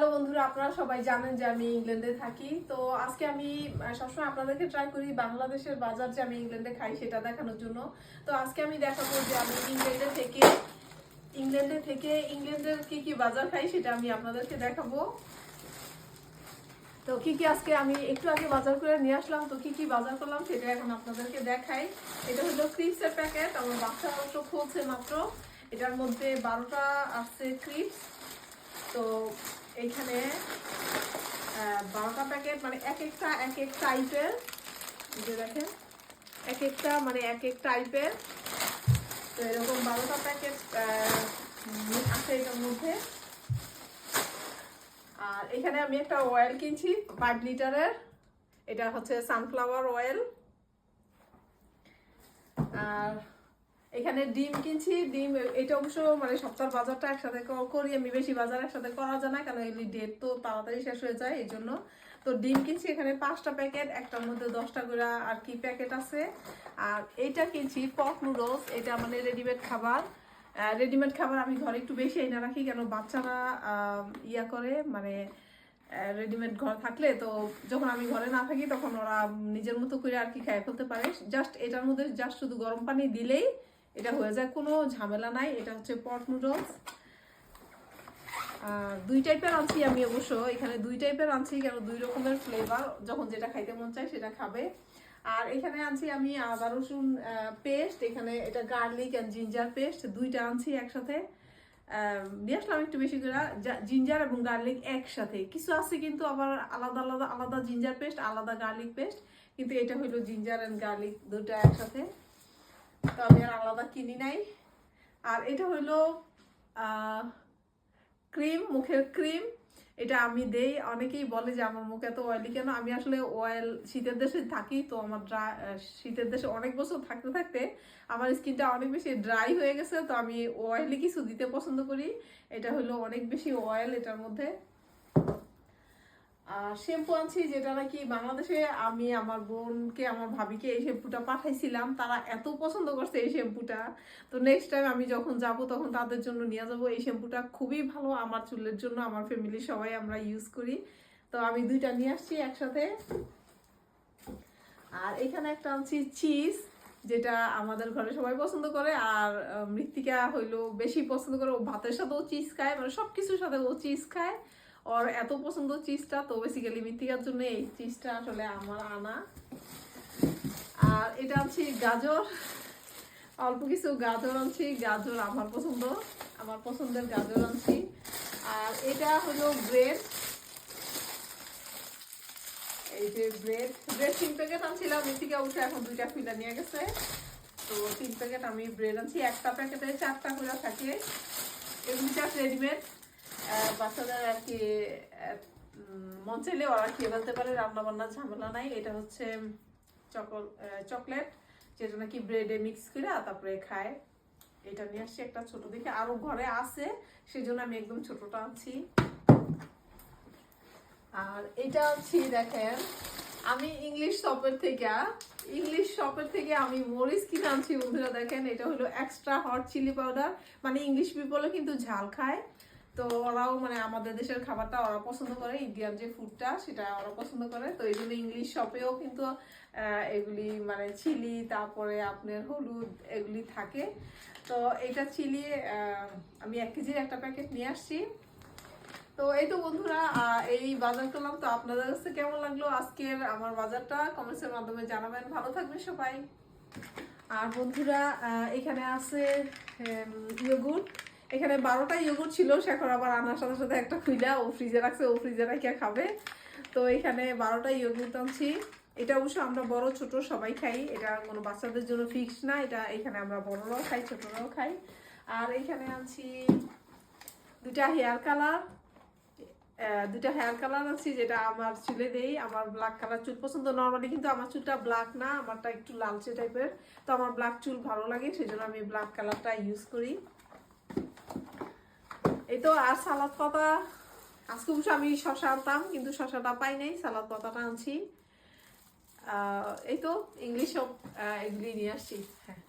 Hello বন্ধুরা, আপনারা সবাই জানেন যে আমি ইংল্যান্ডে থাকি। তো আজকে আমি সবসময় আপনাদেরকে ট্রাই করি বাংলাদেশের বাজার যে আমি ইংল্যান্ডে খাই সেটা দেখানোর জন্য। তো আজকে আমি দেখাবো যে আমি ইংল্যান্ডে থেকে ইংল্যান্ডে থেকে ইংল্যান্ডের কি কি বাজার খাই সেটা আমি আপনাদেরকে দেখাবো। তো কি কি আজকে আমি একটু আগে বাজার করে নিয়ে আসলাম, তো কি কি বাজার করলাম সেটা এখন আপনাদেরকে দেখাই। এটা হলো ক্রিপসের প্যাকেট, আমার বাচ্চা অংশ খুলছে মাত্র। এটার মধ্যে বারোটা আছে ক্রিপস। তো এইখানে বারোটা প্যাকেট মানে এক একটা, এক এক টাইপের যে দেখেন, এক একটা মানে এক এক টাইপের তো এরকম বারোটা প্যাকেট আছে এটার মধ্যে। আর এখানে আমি একটা অয়েল কিনছি ফাইভ লিটারের। এটা হচ্ছে সানফ্লাওয়ার অয়েল আর এখানে ডিম কিনছি, ডিম এটা অবশ্য মানে সপ্তাহের বাজারটা একসাথে করি আমি, বেশি বাজার একসাথে করা যায় না, কারণ এগুলি ডেট তো তাড়াতাড়ি শেষ হয়ে যায়, এই জন্য। তো ডিম কিনছি এখানে পাঁচটা প্যাকেট একটার মধ্যে দশটা করে আর কি প্যাকেট আছে। আর এইটা কিনছি পক নুডলস এটা মানে রেডিমেড খাবার। রেডিমেড খাবার আমি ঘরে একটু বেশি এনে রাখি, কেন বাচ্চারা ইয়া করে মানে রেডিমেড ঘর থাকলে তো যখন আমি ঘরে না থাকি, তখন ওরা নিজের মতো করে আর কি খাই ফেলতে পারে। জাস্ট এটার মধ্যে জাস্ট শুধু গরম পানি দিলেই এটা হয়ে যায়, কোনো ঝামেলা নাই। এটা হচ্ছে পট নুডলস। দুই টাইপের আনছি আমি অবশ্য। এখানে দুই টাইপের আনছি কেন দুই রকমের ফ্লেভার যখন যেটা খাইতে মন চায় সেটা খাবে। আর এখানে আনছি আমি আদা রসুন পেস্ট এখানে এটা গার্লিক অ্যান্ড জিঞ্জার পেস্ট দুইটা আনছি একসাথে। নিয়ে আসলাম একটু বেশি করে। জিঞ্জার এবং গার্লিক একসাথে। কিছু আছে কিন্তু আবার আলাদা আলাদা আলাদা জিঞ্জার পেস্ট আলাদা গার্লিক পেস্ট কিন্তু এটা হইল জিঞ্জার অ্যান্ড গার্লিক দুটো একসাথে। তো আমি আর আলাদা কিনি নাই। আর এটা হইল ক্রিম, মুখের ক্রিম। এটা আমি দেই, অনেকেই বলে যে আমার মুখ এত অয়েলি কেন? আমি আসলে অয়েল শীতের দেশে থাকি, তো আমার ড্রাই শীতের দেশে অনেক বছর থাকতে থাকতে আমার স্কিনটা অনেক বেশি ড্রাই হয়ে গেছে, তো আমি অয়েলি কিছু দিতে পছন্দ করি। এটা হলো অনেক বেশি অয়েল এটার মধ্যে। শ্যাম্পু আনছি, যেটা নাকি বাংলাদেশে আমি, আমার বোনকে, আমার ভাবিকে এই শ্যাম্পুটা পাঠাইছিলাম। তারা এত পছন্দ করছে এই শ্যাম্পুটা। তো নেক্সট টাইম আমি যখন যাব, তখন তাদের জন্য নিয়ে যাব। এই শ্যাম্পুটা খুবই ভালো, আমার চুলের জন্য, আমার ফ্যামিলি সবাই আমরা ইউজ করি। তো আমি দুইটা নিয়ে আসছি একসাথে। আর এখানে একটা আনছি চিজ যেটা আমাদের ঘরে সবাই পছন্দ করে। আর মৃত্তিকা হইল বেশি পছন্দ করে। ও ভাতের সাথেও চিজ খায় মানে সব কিছুর সাথে ও চিজ খায়। ওর এত পছন্দ চিজটা তো বেসিক্যালি মৃত্তিকার জন্য এই চিজটা আসলে আমার আনা আর এটা আনছি গাজর অল্প কিছু গাজর আনছি গাজর আমার পছন্দ আমার পছন্দের গাজর আনছি আর এটা হলো ব্রেড এই যে ব্রেড ব্রেড তিন প্যাকেট আনছিলাম মৃত্তিকা উঠে এখন দুইটা ফিলা নিয়ে গেছে। তো তিন প্যাকেট আমি ব্রেড আনছি, একটা প্যাকেটে চারটা করে থাকে। জাস্ট রেডিমেড বাচ্চাদের আর কি মন চাইলে ওরা খেয়ে ফেলতে পারে রান্না বান্নার ঝামেলা নাই। এটা হচ্ছে চকল চকলেট যেটা নাকি ব্রেডে মিক্স করে তারপরে খায়। এটা নিয়ে আসছি একটা ছোট দেখে, আরও ঘরে আছে সেই জন্য আমি একদম ছোটটা আনছি। আর এটা আনছি দেখেন, আমি ইংলিশ শপের থেকে ইংলিশ শপের থেকে আমি মরিচ কিনে আনছি বন্ধুরা দেখেন, এটা হলো এক্সট্রা হট চিলি পাউডার মানে ইংলিশ পিপলও কিন্তু ঝাল খায়। তো ওরাও মানে আমাদের দেশের খাবারটা ওরা পছন্দ করে ইন্ডিয়ান যে ফুডটা সেটা ওরা পছন্দ করে। তো এই জন্য ইংলিশ শপেও কিন্তু এগুলি মানে চিলি, তারপরে আপনার হলুদ এগুলি থাকে। তো এটা চিলি আমি এক কেজির একটা প্যাকেট নিয়ে আসছি। তো এই তো বন্ধুরা এই বাজার করলাম। তো আপনাদের কাছে কেমন লাগল আজকের আমার বাজারটা? কমেন্টসের মাধ্যমে জানাবেন। ভালো থাকবেন সবাই। আর বন্ধুরা এখানে আছে ইয়োগুট এখানে বারোটা ইয়োগুট ছিল শেখর আবার আনার সাথে সাথে একটা খুইলা ও ফ্রিজে রাখছে, ও ফ্রিজে রাখিয়া খাবে। তো এখানে বারোটা ইয়োগুট আনছি। এটা অবশ্য আমরা বড়, ছোট সবাই খাই। এটা কোনো বাচ্চাদের জন্য ফিক্স না, এটা এখানে আমরা বড়রাও খাই, ছোটরাও খাই। আর এখানে আনছি দুটা হেয়ার কালার দুটা হেয়ার কালার আনছি, যেটা আমার চুলে দেই আমার ব্ল্যাক কালার চুল পছন্দ। নর্মালি কিন্তু আমার চুলটা ব্ল্যাক না, আমারটা একটু লালচে টাইপের তো আমার ব্ল্যাক চুল ভালো লাগে সেই জন্য আমি ব্ল্যাক কালারটা ইউজ করি। এই তো আর সালাদ পাতা। আজকে অবশ্য আমি শশা আনতাম, কিন্তু শশাটা পাই নাই, সালাদ পাতাটা আনছি। এই তো ইংলিশ সব এগুলি নিয়ে আসছি। হ্যাঁ।